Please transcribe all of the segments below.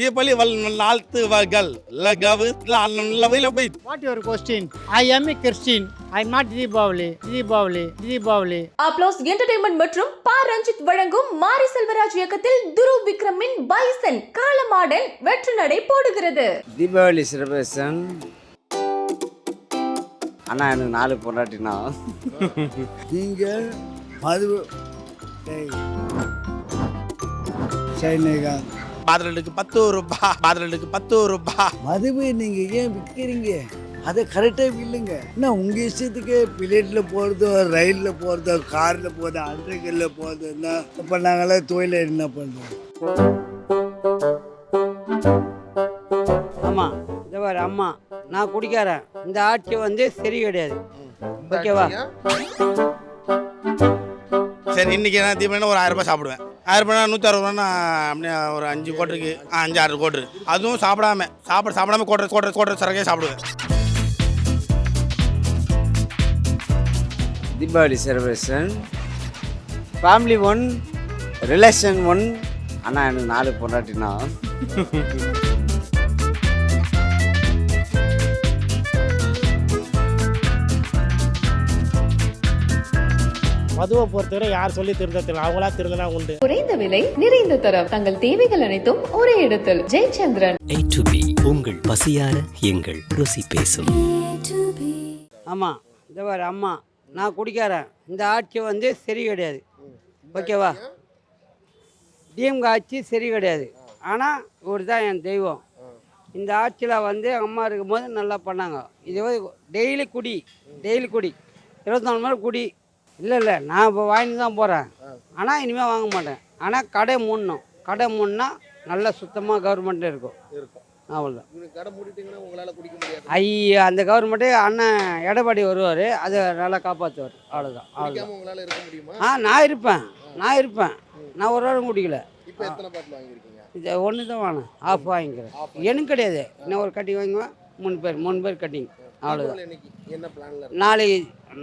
தீபாவளி வல் வாழ்த்துவர்கள் லகவு லவை What your question? I am a Christian. I am not Deepavali. Deepavali. Deepavali. Applause Entertainment மற்றும் பா ரஞ்சித் வழங்கும் மாரி செல்வராஜ் இயக்கத்தில் துரு விக்ரமின் பைசன் காலமாடன் வெற்றி நடை போடுகிறது தீபாவளி செலிப்ரேஷன் அண்ணா எனக்கு நாலு பொண்டாட்டினா நீங்கள் மது சைனேகா பாதலுக்கு பத்து ரூபாய் பாதலுக்கு பத்து ரூபாய் மதுவை நீங்கள் ஏன் விற்கிறீங்க அதை கரெக்டாக இல்லைங்க என்ன உங்கள் இஷ்டத்துக்கு பிளேட்டில் போகிறதோ ரயிலில் போகிறதோ காரில் போகிறதோ அண்டர்கில் போகிறதுன்னா இப்போ நாங்களாம் தொழில என்ன பண்ணுறோம் ஆமாம் இந்த பாரு அம்மா நான் குடிக்காரன். இந்த ஆட்சி வந்து சரி கிடையாது. ஓகேவா? சரி இன்னைக்கு என்ன தீபாவளி ஒரு ஆயிரம் ரூபாய் சாப்பிடுவேன். ஆயிரம் ரூபாய் நூற்றி அறுபது ரூபாய்னா அப்படியே ஒரு அஞ்சு கோட்டருக்கு. அஞ்சு ஆறு கோட்ரு அதுவும் சாப்பிடாம சாப்பிட சாப்பிடாம கோட்டர் கோட்டர் கோட்டர் சரக்கே சாப்பிடுவேன். Deepavali celebration family one relation one அண்ணா எனக்கு நாலு பொண்டாட்டினா. மதுவை பொறுத்தவரை யார் சொல்லி திருந்தத்தில் அவங்களா திருந்தனா உண்டு. குறைந்த விலை நிறைந்த தரம். தங்கள் தேவைகள் அனைத்தும் ஒரே இடத்தில். ஜெயச்சந்திரன். உங்கள் பசியார எங்கள் ருசி பேசும். ஆமாம் இந்த பாரு அம்மா. நான் குடிக்காரன். இந்த ஆட்சி வந்து சரி கிடையாது. ஓகேவா? டிஎம்க ஆட்சி சரி கிடையாது. ஆனால் இவர் தான் என் தெய்வம். இந்த ஆட்சியில் வந்து அம்மா இருக்கும்போது நல்லா பண்ணாங்க. இது டெய்லி குடி. டெய்லி குடி. இருபத்தி நாலு மணி நேரம் குடி. இல்லை இல்லை. நான் இப்போ வாங்கிட்டு தான் போகிறேன் ஆனால் இனிமேல் வாங்க மாட்டேன். ஆனால் கடை மூடணும். கடை மூடினா நல்லா சுத்தமாக கவர்மெண்ட்டில் இருக்கும். அவ்வளோதான் ஐயா அந்த கவர்மெண்ட்டு அண்ணன் எடப்பாடி வருவார். அதை நல்லா காப்பாற்றுவார் அவ்வளோதான் அவ்வளோதான் ஆ நான் இருப்பேன். நான் இருப்பேன். நான் ஒரு வாரம் குடிக்கல. இது ஒன்று தான் வேணும் ஆஃப் வாங்கிக்கிறேன். எனக்கு கிடையாது. இன்னும் ஒரு கட்டிங் வாங்குவேன். மூணு பேர் மூணு பேர் கட்டிங். அவ்வளோதான் நாளைக்கு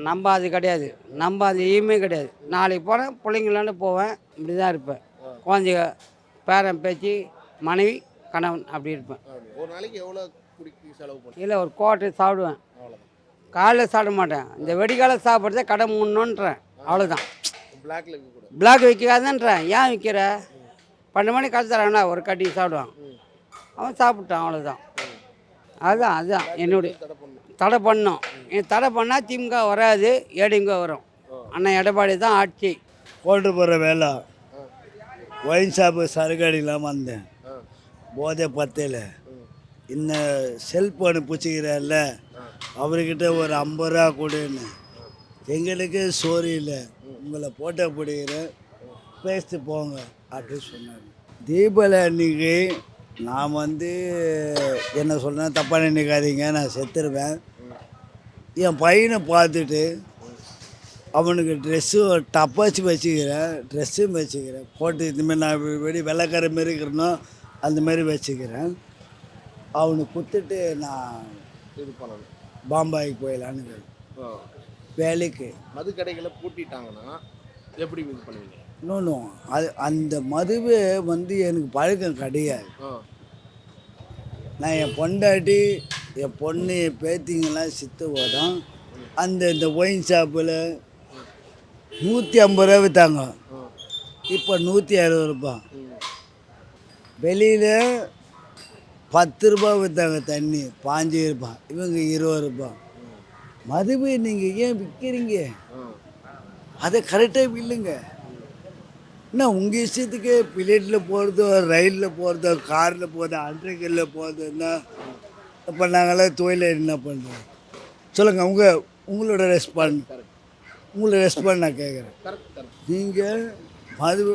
நம்ம அது கிடையாது. நம்ம அது எதுவுமே கிடையாது. நாளைக்கு போனேன் பிள்ளைங்களாண்டு போவேன் இப்படி தான் இருப்பேன். குழந்தைங்க பேரன் பேச்சு மனைவி கணவன் அப்படி இருப்பேன். ஒரு நாளைக்கு எவ்வளோ குடிக்கு செலவு பண்ணி இல்லை ஒரு கோட்டை சாப்பிடுவேன். காலைல சாப்பிட மாட்டேன். இந்த வெடிக்கால சாப்பிட்றதே கடை மூணுன்றேன் அவ்வளோதான் பிளாக் விற்காதன்றேன். ஏன் விற்கிற பன்னெண்டு மணி காசு தராங்கண்ணா ஒரு கட்டி சாப்பிடுவான். அவன் சாப்பிட்டான் அவ்வளோதான் அதுதான் அதுதான் என்னுடைய தடை பண்ணோம். தடை பண்ணால் திமுக வராது ஏடிங்க வரும். ஆனால் எடப்பாடி தான் ஆட்சி. போட்டு போகிற வேலை. ஒயின் ஷாப்பு சரக்கு இல்லாமல் வந்தேன். போதை பத்தையில் இந்த செல்ஃபோனு பிடிச்சிக்கிறார்ல அவர்கிட்ட ஒரு ஐம்பது ரூபா கொடுன்னு. எங்களுக்கு சோறு இல்லை. உங்களை போட்டோ பிடிக்கிறேன். பேசிட்டு போங்க அப்படின்னு சொன்னார். தீபாவளி அன்னைக்கு நான் வந்து என்ன சொல்கிறேன் தப்பாக நினைக்காதீங்க நான் செத்துருவேன். என் பையனை பார்த்துட்டு அவனுக்கு ட்ரெஸ்ஸு டப்பாச்சு வச்சுக்கிறேன் ட்ரெஸ்ஸும் வச்சுக்கிறேன். போட்டு இந்தமாரி நான் வெடி வெள்ளைக்கார மாரி இருக்கிறனோ அந்த மாதிரி வச்சுக்கிறேன். அவனுக்கு கொடுத்துட்டு நான் இது பண்ணணும். பாம்பாய்க்கு போயிடலான்னு வேலைக்கு. மது கடைகளை பூட்டிட்டாங்கன்னா எப்படி இது பண்ணுவீங்க? இன்னொன்று அது அந்த மதுவே வந்து எனக்கு பழக்கம் கிடையாது. நான் என் பொண்டாட்டி என் பொண்ணு என் பேத்திங்கெல்லாம் சித்து போதும் அந்த இந்த ஒயின் ஷாப்பில் நூற்றி ஐம்பது ரூபா விற்றாங்க இப்போ நூற்றி அறுபது ரூபாய் வெளியில் பத்து ரூபா விற்றாங்க தண்ணி பாஞ்சு ரூபாய் இவங்க இருபது ரூபாய் மதுவை நீங்கள் ஏன் விற்கிறீங்க அதை கரெக்டாக இல்லைங்க. என்ன உங்கள் இஷ்டத்துக்கு பிளேட்டில் போகிறதோ ரயிலில் போகிறதோ காரில் போகிறதோ அண்டர்கில் போகிறதுன்னா இப்போ நாங்களாம் தொழில என்ன பண்ணுறோம் சொல்லுங்கள் உங்கள் உங்களோட ரெஸ்பாண்ட் உங்களோட ரெஸ்பாண்ட் நான் கேட்குறேன் நீங்கள் மது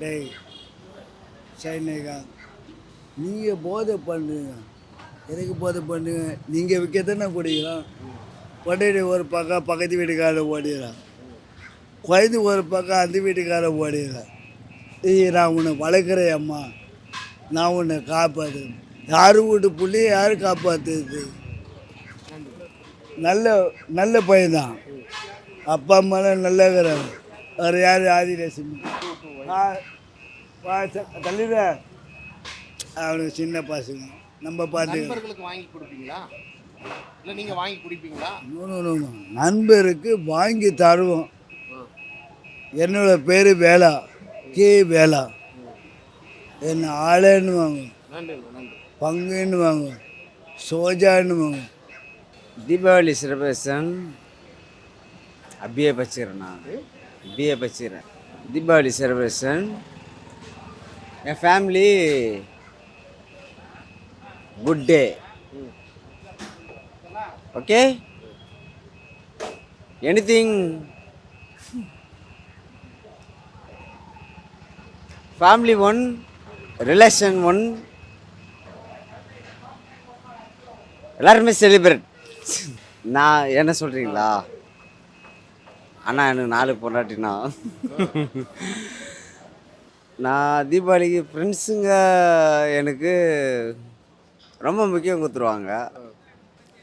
டேய் சைனேகா நீங்கள் போதை பண்ணுங்க. எதுக்கு போதை பண்ணுங்க? நீங்கள் விற்க தானே குடிக்கலாம் உடனே ஒரு பக்கம் பக்கத்து வீட்டுக்காரர் ஓடிடுறான். குழந்தை ஒரு பக்கம் அந்த வீட்டுக்காரர் ஓடிடுறான் ஏய் நான் உன்னை வளர்க்குறேன் அம்மா. நான் உன்னை காப்பாற்றுறேன் யார் வீட்டு புள்ளைய யார் காப்பாற்றுறது நல்ல நல்ல பையன்தான். அப்பா அம்மாலாம் நல்லா இருக்கிறாங்க. வேறு யார் வா தள்ளிடுற அவனுக்கு சின்ன பசங்க. நம்ம பார்த்து வாங்கி கொடுப்பீங்களா? இல்லை நீங்கள் வாங்கி குடிப்பீங்களா. நண்பருக்கு வாங்கி தருவோம். என்னோட பேர் வேலா. கே வேலா. என்ன ஆளேன்னு வாங்க பங்குன்னு வாங்க சோஜான்னு வாங்க தீபாவளி சிறப்பேசன். அப்படியே வச்சுக்கிறேன் நான் அப்படியே வச்சுக்கிறேன் தீபாவளி செலிப்ரேஷன் என் family good day okay anything family one relation one எல்லாருமே செலிப்ரேட் நான் என்ன சொல்கிறீங்களா அண்ணா எனக்கு நாலு பொண்டாட்டினா நான் தீபாவளிக்கு ஃப்ரெண்ட்ஸுங்க எனக்கு ரொம்ப முக்கியம் கொடுத்துருவாங்க.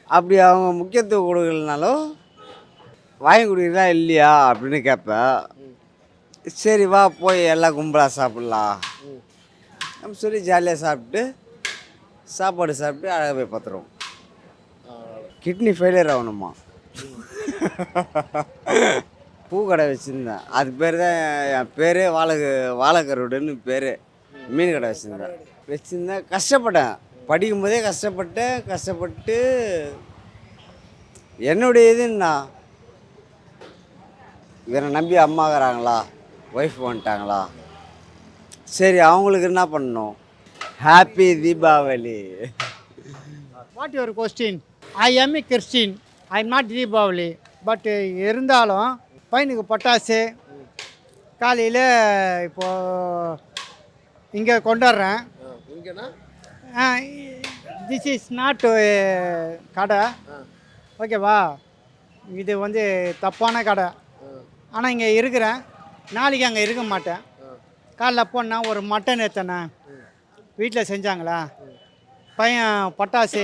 அப்படி அவங்க முக்கியத்துவம் கொடுக்கலனாலும் வாங்கி கொடுக்குறதா இல்லையா அப்படின்னு கேட்பேன். சரி வா போய் எல்லாம் கும்பலாக சாப்பிட்லாம். நம்ம சொல்லி ஜாலியாக சாப்பிட்டு சாப்பாடு சாப்பிட்டு அழகாக போய் பார்த்துருவோம் கிட்னி ஃபெயிலியர் ஆகணுமா? பூ கடை வச்சுருந்தேன். அது பேர் தான் என் பேரே வாழை வாழைக்கருடுன்னு பேர். மீன் கடை வச்சுருந்தேன். வச்சுருந்தேன். கஷ்டப்பட்டேன். படிக்கும்போதே கஷ்டப்பட்டேன். கஷ்டப்பட்டு என்னுடைய இதுன்னா இவரை நம்பி அம்மாக்குறாங்களா ஒய்ஃப் வந்துட்டாங்களா? சரி அவங்களுக்கு என்ன பண்ணணும்? Happy Deepavali what your question I am a Christian I am not Deepavali but இருந்தாலும் பையனுக்கு பட்டாசு காலையில் இப்போது இங்கே கொண்டாடுறேன். இங்கேனா? திஸ் இஸ் நாட் கடை. ஓகேவா இது வந்து தப்பான கடை. ஆனால் இங்கே இருக்கிறேன். நாளைக்கு அங்கே இருக்க மாட்டேன். காலைல போனால் ஒரு மட்டன் ஏற்றினேன் வீட்டில் செஞ்சாங்களா? பையன் பட்டாசு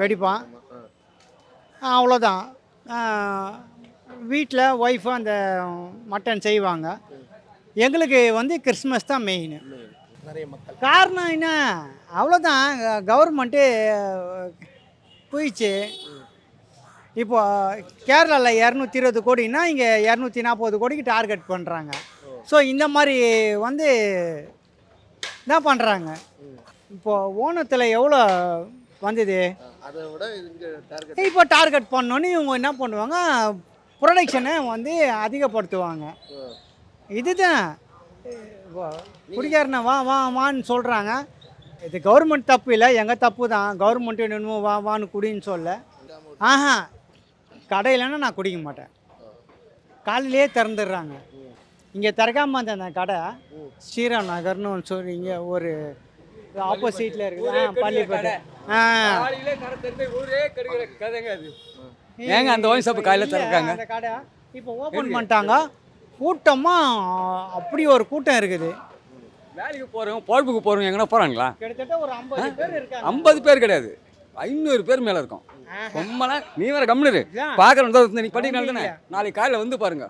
வெடிப்பான். அவ்வளோதான் வீட்டில் ஒய்ஃபு அந்த மட்டன் செய்வாங்க. எங்களுக்கு வந்து கிறிஸ்மஸ் தான் மெயின் நிறைய மக்கள். காரணம் என்ன? அவ்வளோதான் கவர்மெண்ட்டு போயிடுச்சு. இப்போ கேரளாவில் இரநூத்தி இருபது கோடின்னா இங்கே இரநூத்தி நாற்பது கோடிக்கு டார்கெட் பண்ணுறாங்க ஸோ இந்த மாதிரி வந்து என்ன பண்ணுறாங்க இப்போ ஓணத்தில் எவ்வளோ வந்தது? இப்போ டார்கெட் பண்ணோன்னு இவங்க என்ன பண்ணுவாங்க ப்ரொடக்ஷனை வந்து அதிகப்படுத்துவாங்க. இதுதான். குடிக்காரனை வா வா வான்னு சொல்கிறாங்க இது கவர்மெண்ட் தப்பு இல்லை எங்கள் தப்பு தான். கவர்மெண்ட் என்னமோ வா வான்னு குடின்னு சொல்ல. ஆஹா கடையிலன்னா நான் குடிக்க மாட்டேன். காலையிலே திறந்துடுறாங்க. இங்கே திறக்காம அந்த அந்த கடை ஸ்ரீராம் நகர்னு ஒன்று சொல்லி இங்கே ஒரு ஆப்போசிட்டில் இருக்குது ஆ பள்ளிப்பட்டு. ஆ. ஏங்க அந்த ஒயின் ஷாப்பு காலையில திறக்காங்க? அந்த கடை. இப்போ ஓப்பன் பண்ணிட்டாங்க. கூட்டமாக அப்படி ஒரு கூட்டம் இருக்குது. வேலைக்கு போகிறவங்க பொழப்புக்கு போகிறவங்க எங்கன்னா போகிறாங்களா கிட்டத்தட்ட ஒரு ஐம்பது பேர் இருக்காங்க. ஐம்பது பேர் கிடையாது. ஐநூறு பேர் மேலே இருக்கும். ரொம்பனா நீ வேற கம்முனு. பார்க்குறோம் நீ படிக்கலாம் தானே நாளைக்கு காலையில் வந்து பாருங்க.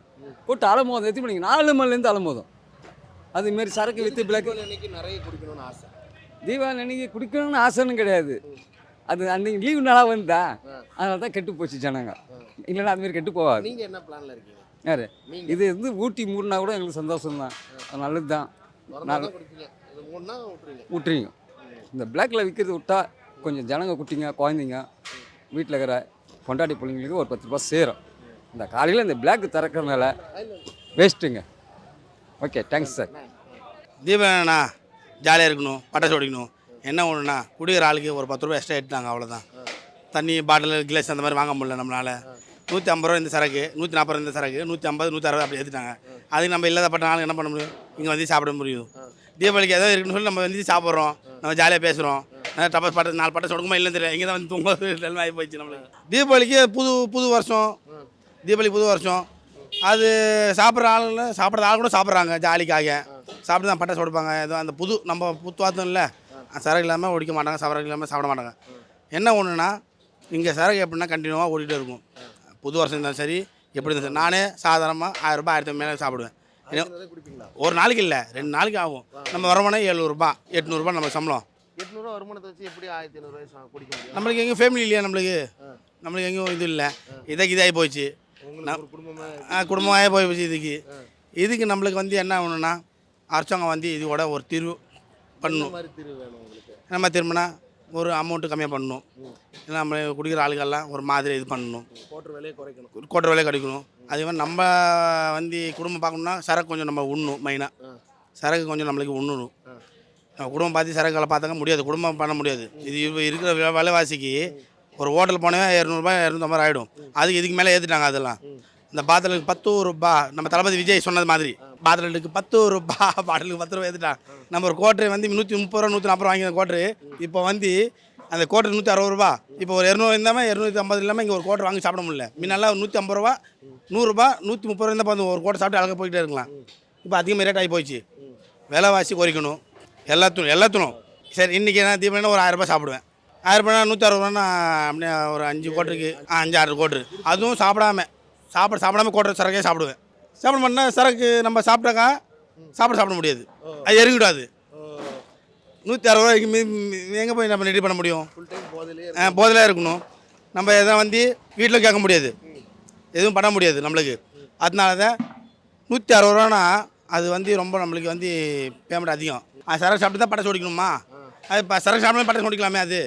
போட்டு அலமோதும் எத்தனை மணிக்கு? நாலு மணிலேருந்து அலமோதும் அதுமாரி சரக்கு வித்து பிளாக் இன்னைக்கு நிறைய குடிக்கணும்னு ஆசை. தீபாவளி அன்னைக்கு குடிக்கணும்னு ஆசைன்னு கிடையாது. அது அன்னைக்கு லீவு நாளாக வந்தா அதனால தான் கெட்டு போச்சு ஜனங்க. இல்லைன்னா அதுமாரி கெட்டு போகாது நீங்கள் என்ன பிளானில் இருக்கீங்க? யாரு? இது வந்து ஊட்டி மூடினா கூட எங்களுக்கு சந்தோஷம் தான் அது நல்லது தான் தான் விட்டுறீங்க இந்த பிளாக்ல விற்கிறது விட்டா கொஞ்சம் ஜனங்க குட்டிங்க குழந்தைங்க. வீட்டில் இருக்கிற பொண்டாட்டி பிள்ளைங்களுக்கு ஒரு பத்து ரூபா சேரும். இந்த காலையில் இந்த பிளாக் திறக்கறதுனால வேஸ்ட்டுங்க ஓகே தேங்க்ஸ் சார் தீபாவளிண்ணா ஜாலியாக இருக்கணும் பட்டாசு வெடிக்கணும். என்ன ஒன்றுண்ணா குடிக்கிற ஆளுக்கு ஒரு பத்து ரூபா எக்ஸ்ட்ரா எடுத்தாங்க அவ்வளோதான் தண்ணி பாட்டில் கிளாஸ் அந்த மாதிரி வாங்க முடியல நம்மளால். நூற்றி ஐம்பது ரூபா இந்த சரக்கு நூற்றி நாற்பது ரூபா இந்த சரக்கு நூற்றி ஐம்பது நூற்றி அறுபது அப்படி ஏற்றிட்டாங்க அதுக்கு நம்ம இல்லாதப்பட்ட நாளுக்கு என்ன பண்ண முடியும்? இங்கே வந்து சாப்பிட முடியும். தீபாவளிக்கு ஏதோ இருக்குன்னு சொல்லி நம்ம வந்து சாப்பிட்றோம். நம்ம ஜாலியாக பேசுகிறோம் டப்பஸ் பட்டாசு நாலு பட்டம் சொடுக்குமா இல்லைன்னு தெரியல இங்கே தான் வந்து தூங்க நிலைமை ஆகி போயிடுச்சு நம்மளுக்கு. தீபாவளிக்கு புது புது வருஷம். தீபாவளி புது வருஷம். அது சாப்பிட்ற ஆளுங்கள சாப்பிட்ற ஆள் கூட சாப்பிட்றாங்க ஜாலிக்காக. சாப்பிட்டு தான் பட்டாசு கொடுப்பாங்க ஏதோ அந்த புது நம்ம புத்துவாத்தம் இல்லை. சரக்கு இல்லாமல் ஒடிக்க மாட்டாங்க சரக்கு இல்லாமல் சாப்பிட மாட்டாங்க. என்ன ஒன்றுனா இங்கே சரக்கு எப்படின்னா கண்டினியூவாக ஓடிட்டு இருக்கும். புது வருஷம் இருந்தாலும் சரி எப்படி இருந்தாலும் சரி. நானே சாதாரணமாக ஆயிரம் ரூபாய் ஆயிரத்தி மேலே சாப்பிடுவேன். ஒரு நாளைக்கு இல்லை. ரெண்டு நாளைக்கு ஆகும். நம்ம வருமானம் எழுநூறுபா எட்நூறுபா நம்ம சம்பளம். எட்நூறுவா வருமானத்தை வச்சு எப்படி ஆயிரத்தி குடிக்க முடியும்? நம்மளுக்கு எங்கேயும் ஃபேமிலி இல்லையா நம்மளுக்கு? நம்மளுக்கு எங்கேயும் இது இல்லை. இதாக்கி இதாகி போச்சு. உங்களுக்கு ஒரு குடும்பமா ஆ, குடும்பமாகவே போய் போச்சு இதுக்கு. இதுக்கு நம்மளுக்கு வந்து என்ன ஆகணும்னா அரசாங்கம் வந்து இதோட ஒரு தீர்வு பண்ணணும். நம்ம திரும்பினா ஒரு அமௌண்ட்டு கம்மியாக பண்ணணும். நம்ம குடிக்கிற ஆளுகள்லாம் ஒரு மாதிரி இது பண்ணணும். கோட்டர் விலையை குறைக்கணும். கோட்டை விலை கிடைக்கணும் அதே மாதிரி நம்ம வந்து குடும்பம் பார்க்கணும்னா சரக்கு கொஞ்சம் நம்ம உண்ணணும் மெயினாக சரக்கு கொஞ்சம் நம்மளுக்கு உண்ணணும் நம்ம குடும்பம் பார்த்து சரக்குகளை பார்த்தாக்க முடியாது. குடும்பம் பண்ண முடியாது. இது இப்ப இருக்கிற விலை- விலைவாசிக்கு ஒரு ஹோட்டல் போனவே இரநூறுபா இரநூத்தம்பது ஆகிடும் அதுக்கு இதுக்கு மேலே ஏற்றிட்டாங்க அதெல்லாம். இந்த பாத்திரலுக்கு பத்து ரூபா. நம்ம தளபதி விஜய் சொன்னது மாதிரி. பாத்திரலுக்கு பத்து ரூபா. பாட்டிலுக்கு பத்து ரூபா ஏற்றிட்டான் நம்ம ஒரு கோட்டரை வந்து நூற்றி முப்பது ரூபா நூற்றி நாற்பது ரூபா வாங்கின கோட்டரு இப்போ வந்து அந்த கோட்டர் நூற்றி அறுபது ரூபா. இப்போ ஒரு இரநூறு இருந்தாமல் இரநூத்தி ஐம்பது இல்லாமல் இங்கே ஒரு கோட்டர் வாங்கி சாப்பிட முடியல. முன்னெல்லாம் ஒரு நூற்றி ஐம்பது ரூபா நூறுரூபா நூற்றி முப்பது ரூபா இருந்தால் போதும். ஒரு கோட்டை சாப்பிட்டு அழகாக போயிட்டே இருக்கலாம். இப்போ அதிகமாக ரேட் ஆகி போச்சு. விலைவாசி குறைக்கணும். எல்லாத்துணும் எல்லாத்துணும். சரி இன்றைக்கி நான் தீபாவளினா ஒரு ஆயிரரூபா சாப்பிடுவேன். ஆயிரரூபானா நூற்றி அறுபது ரூபானா அப்படியே ஒரு அஞ்சு கோட்டருக்கு ஆ, அஞ்சு ஆறு கோட்ரு அதுவும் சாப்பிடாம சாப்பிட சாப்பிடாம கோட்டர் சரக்கே சாப்பிடுவேன். சாப்பிட மாட்டேன்னா சரக்கு நம்ம சாப்பிட்டாக்கா சாப்பிட சாப்பிட முடியாது. அது எறங்கிடாது நூற்றி அறுபது ரூபாய்க்கு எங்கே போய் நம்ம ரெடி பண்ண முடியும்? போதிலே இருக்கணும். நம்ம எதை வந்து வீட்டில் கேட்க முடியாது. எதுவும் பண்ண முடியாது நம்மளுக்கு. அதனால தான் நூற்றி அறுபது ரூபானா அது வந்து ரொம்ப நம்மளுக்கு வந்து பேமெண்ட் அதிகம். அது சரக்கு சாப்பிட்டு தான் பட்டாசு ஓடிக்கணுமா அது இப்போ சரக்கு சாப்பிட்டு பட்டாசு ஓடிக்கலாமே அது.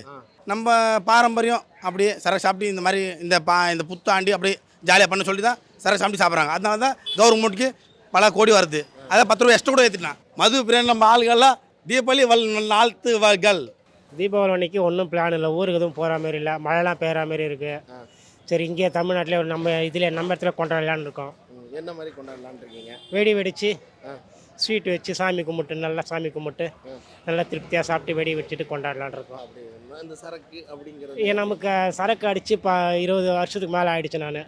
நம்ம பாரம்பரியம் அப்படியே சரக்கு சாப்பிட்டு இந்த மாதிரி இந்த பா இந்த புத்தாண்டி அப்படியே ஜாலியாக பண்ண சொல்லி தான் சரக்கு சாப்பிட்டு சாப்பிட்றாங்க. அதனால தான் கவர்மெண்ட்டுக்கு பல கோடி வருது. அதை பத்து ரூபா எக்ஸ்ட்ரா கூட ஏற்றிட்டான் மது பிரியாணி நம்ம ஆளுகள்லாம் தீபாவளி வல் நாள்த்துவார்கள் தீபாவளி அன்னைக்கு ஒன்றும் பிளான் இல்லை. ஊருக்கு எதுவும் போகிற மாதிரி இல்லை. மழைலாம் பெய்கிற மாதிரி இருக்குது சரி இங்கே தமிழ்நாட்டிலே நம்ம இதில் நம்ம இடத்துல கொண்டாடலான்னு இருக்கோம். என்ன மாதிரி கொண்டாடலாம்னு இருக்கீங்க? வெடி ஆ. ஸ்வீட் வச்சு சாமி கும்பிட்டு நல்லா சாமி கும்பிட்டு நல்லா திருப்தியாக சாப்பிட்டு வெடி வெடிச்சிட்டு கொண்டாடலான்னு இருக்கோம். இந்த சரக்கு அப்படிங்கிறது? ஏன் நமக்கு சரக்கு அடித்து இப்போ இருபது வருஷத்துக்கு மேலே ஆயிடுச்சு நான்.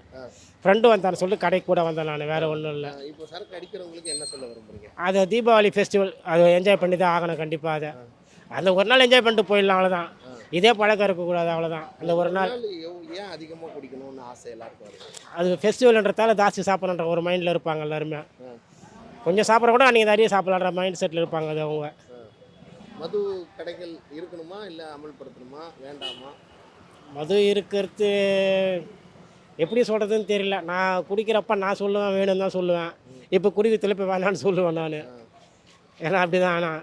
ஃப்ரெண்டு வந்தான்னு சொல்லிட்டு கடைக்கு கூட வந்தேன் நான் வேறு ஒன்றும் இல்லை. இப்போ சரக்கு அடிக்கிறவங்களுக்கு என்ன சொல்ல விரும்புறீங்க? அது தீபாவளி ஃபெஸ்டிவல் அது என்ஜாய் பண்ணி தான் ஆகணும் கண்டிப்பாக அதை. அந்த ஒரு நாள் என்ஜாய் பண்ணிட்டு போயிடலாம் அவ்வளோதான் இதே பழக்கம் இருக்கக்கூடாது அவ்வளோதான் அந்த ஒரு நாள் ஏன் அதிகமாக குடிக்கணும்னு ஆசை எல்லாருக்கும் அது ஃபெஸ்டிவல்ன்றதால ஜாஸ்தி சாப்பிட்றன்ற ஒரு மைண்டில் இருப்பாங்க எல்லாருமே. கொஞ்சம் சாப்பிட்ற கூட நீங்கள் நிறைய சாப்பிட்லான்ற மைண்ட் செட்டில் இருப்பாங்க அது அவங்க. மது கடைகள் இருக்கணுமா? இல்லை அமல்படுத்தணுமா? வேண்டாமா? மது இருக்கிறது எப்படி சொல்கிறதுன்னு தெரியல. நான் குடிக்கிறப்ப நான் சொல்லுவேன் வேணும்னு தான் சொல்லுவேன். இப்போ குடிக்கிறதுல இப்போ வேணான்னு சொல்லுவேன் நான். ஏன்னா அப்படி தான் ஆனால்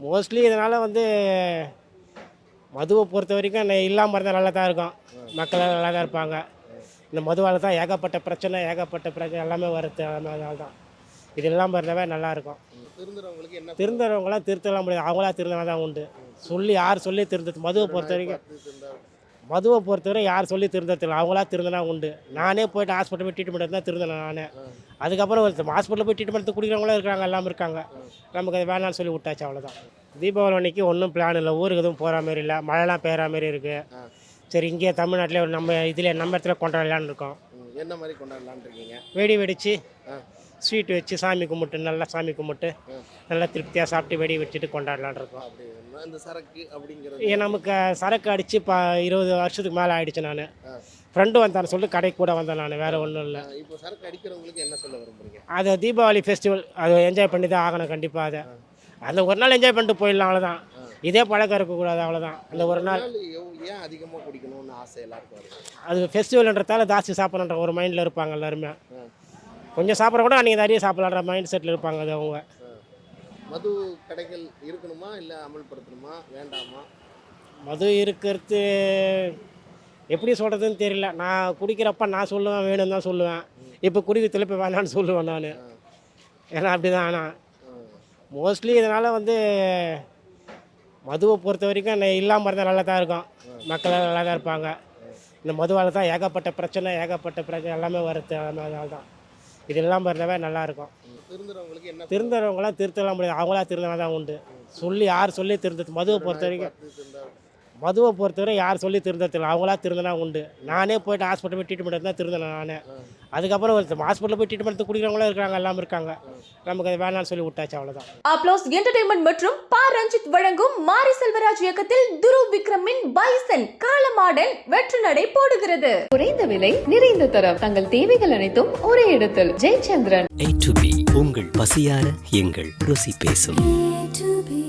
மோஸ்ட்லி இதனால் வந்து மதுவை பொறுத்த வரைக்கும் நெ- இல்லாமல் இருந்தால் நல்லா தான் இருக்கும் மக்கள் நல்லா தான் இருப்பாங்க. இந்த மதுவால் தான் ஏகப்பட்ட பிரச்சனை ஏகப்பட்ட பிரச்சனை எல்லாமே வருது. அதனால தான் இது இல்லாமல் இருந்தாவே நல்லாயிருக்கும் திருந்துறவங்களாம் திருத்தலாம் முடியாது. அவங்களா திருந்தினா தான் உண்டு. சொல்லி யார் சொல்லி திருந்தது? மதுவை பொறுத்த வரைக்கும் மதுவை பொறுத்தவரை யார் சொல்லி திருந்ததில்லை அவங்களா திருந்தினா உண்டு. நானே போயிட்டு ஹாஸ்பிட்டல் போய் ட்ரீட்மெண்ட் எடுத்தால் திருந்தினேன் நானே. அதுக்கப்புறம் ஹாஸ்பிட்டலில் போய் ட்ரீட்மெண்ட் குடிக்கிறவங்களும் இருக்காங்க எல்லாம் இருக்காங்க. நமக்கு அது வேணாம்னு சொல்லி விட்டாச்சு அவ்வளோதான் தீபாவளி அன்னைக்கு ஒன்றும் பிளான் இல்லை. ஊருக்கு எதுவும் போகிற மாதிரி இல்லை. மழைலாம் பெய்கிற மாதிரி இருக்குது சரி இங்கே தமிழ்நாட்டிலே நம்ம இதில் நம்ம இடத்துல கொண்டாடலான்னு இருக்கோம். என்ன மாதிரி கொண்டாடலாம்னு இருக்கீங்க? வெடி ஆ. ஸ்வீட் வச்சு சாமி கும்பிட்டு நல்லா சாமி கும்பிட்டு நல்லா திருப்தியாக சாப்பிட்டு வெடி வெடிச்சிட்டு கொண்டாடலான்னு இருக்கோம். இந்த சரக்கு அப்படிங்கிறது நமக்கு சரக்கு அடித்து இப்போ இருபது வருஷத்துக்கு மேலே ஆயிடுச்சு நான். ஃப்ரெண்டு வந்தான்னு சொல்லிட்டு கடைக்கு கூட வந்தேன் நான் வேறு ஒன்றும் இல்லை. இப்போ சரக்கு அடிக்கிறவங்களுக்கு என்ன சொல்ல விரும்புறீங்க? அது தீபாவளி ஃபெஸ்டிவல் அது என்ஜாய் பண்ணி தான் ஆகணும் கண்டிப்பாக அதை. அந்த ஒரு நாள் என்ஜாய் பண்ணிட்டு போயிடலாம் அவ்வளோதான் இதே பழக்கம் இருக்கக்கூடாது அவ்வளோதான் அந்த ஒரு நாள் ஏன் அதிகமாக குடிக்கணும்னு ஆசை எல்லாருக்கும் அது ஃபெஸ்டிவல்ன்றதால ஜாஸ்தி சாப்பிட்றன்ற ஒரு மைண்டில் இருப்பாங்க எல்லாருமே. கொஞ்சம் சாப்பிட்ற கூட நீங்கள் நிறைய சாப்பிட்லான்ற மைண்ட் செட்டில் இருப்பாங்க அது அவங்க. மது கடைகள் இருக்கணுமா? இல்லை அமல்படுத்தணுமா? வேண்டாமா? மது இருக்கிறது எப்படி சொல்கிறதுன்னு தெரியல. நான் குடிக்கிறப்ப நான் சொல்லுவேன் வேணும்னு தான் சொல்லுவேன். இப்போ குடிக்கிறதுல இப்போ வேணான்னு சொல்லுவேன் நான். ஏன்னா அப்படி தான் ஆனால் மோஸ்ட்லி இதனால் வந்து மதுவை பொறுத்த வரைக்கும் இல்லாமல் இருந்தால் நல்லா தான் இருக்கும். மக்கள் நல்லா தான் இருப்பாங்க. இந்த மதுவால் தான் ஏகப்பட்ட பிரச்சனை ஏகப்பட்ட பிரச்சனை எல்லாமே வருது. அதனால தான் இது இல்லாமல் இருந்தாவே நல்லாயிருக்கும் திருந்துறவங்களாம் திருத்தலாம் முடியாது. அவங்களா திருந்தினா தான் உண்டு. சொல்லி யார் சொல்லி திருந்தது? மதுவை பொறுத்த வரைக்கும். மதுவை பொறுத்தவரை யார் சொல்லி திருந்தத்தில்லை அவங்களா திருந்தினா உண்டு. நானே போயிட்டு ஹாஸ்பிட்டல் போய் ட்ரீட்மெண்ட் எடுத்தால் திருந்தினேன் நானே. அதுக்கப்புறம் ஹாஸ்பிட்டலில் போய் ட்ரீட்மெண்ட் குடிக்கிறவங்களும் இருக்காங்க எல்லாம் இருக்காங்க. நமக்கு அது வேணாம்னு சொல்லி விட்டாச்சு அவ்வளோதான் அப்ளோஸ் என்டர்டைன்மெண்ட் மற்றும் பா. ரஞ்சித் வழங்கும் மாரி செல்வராஜ் இயக்கத்தில் துருவ் விக்ரமின் பைசன் காலமாடன் வெற்றி நடை போடுகிறது. குறைந்த விலை நிறைந்த தரம். தங்கள் தேவைகள் அனைத்தும் ஒரே இடத்தில். ஜெயச்சந்திரன். ஏ டு பி உங்கள் பசியார எங்கள் ருசி பேசும். A to B.